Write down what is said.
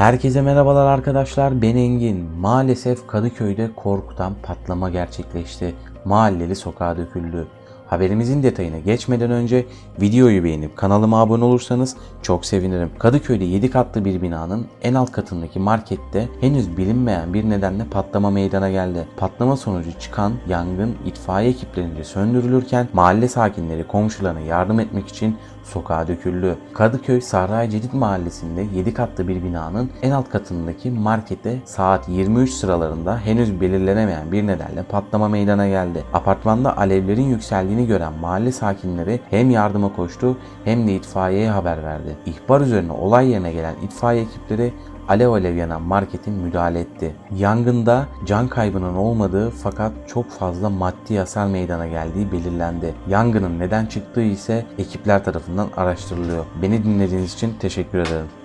Herkese merhabalar arkadaşlar ben Engin. Maalesef Kadıköy'de korkutan patlama gerçekleşti. Mahalleli sokağa döküldü. Haberimizin detayına geçmeden önce videoyu beğenip kanalıma abone olursanız çok sevinirim. Kadıköy'de 7 katlı bir binanın en alt katındaki markette henüz bilinmeyen bir nedenle patlama meydana geldi. Patlama sonucu çıkan yangın itfaiye ekiplerince söndürülürken mahalle sakinleri komşularına yardım etmek için sokağa döküldü. Kadıköy Sahra Cedid mahallesinde 7 katlı bir binanın en alt katındaki markette saat 23 sıralarında henüz belirlenemeyen bir nedenle patlama meydana geldi. Apartmanda alevlerin yükseldiğini gören mahalle sakinleri hem yardıma koştu hem de itfaiyeye haber verdi. İhbar üzerine olay yerine gelen itfaiye ekipleri alev alev yanan marketin müdahale etti. Yangında can kaybının olmadığı fakat çok fazla maddi hasar meydana geldiği belirlendi. Yangının neden çıktığı ise ekipler tarafından araştırılıyor. Beni dinlediğiniz için teşekkür ederim.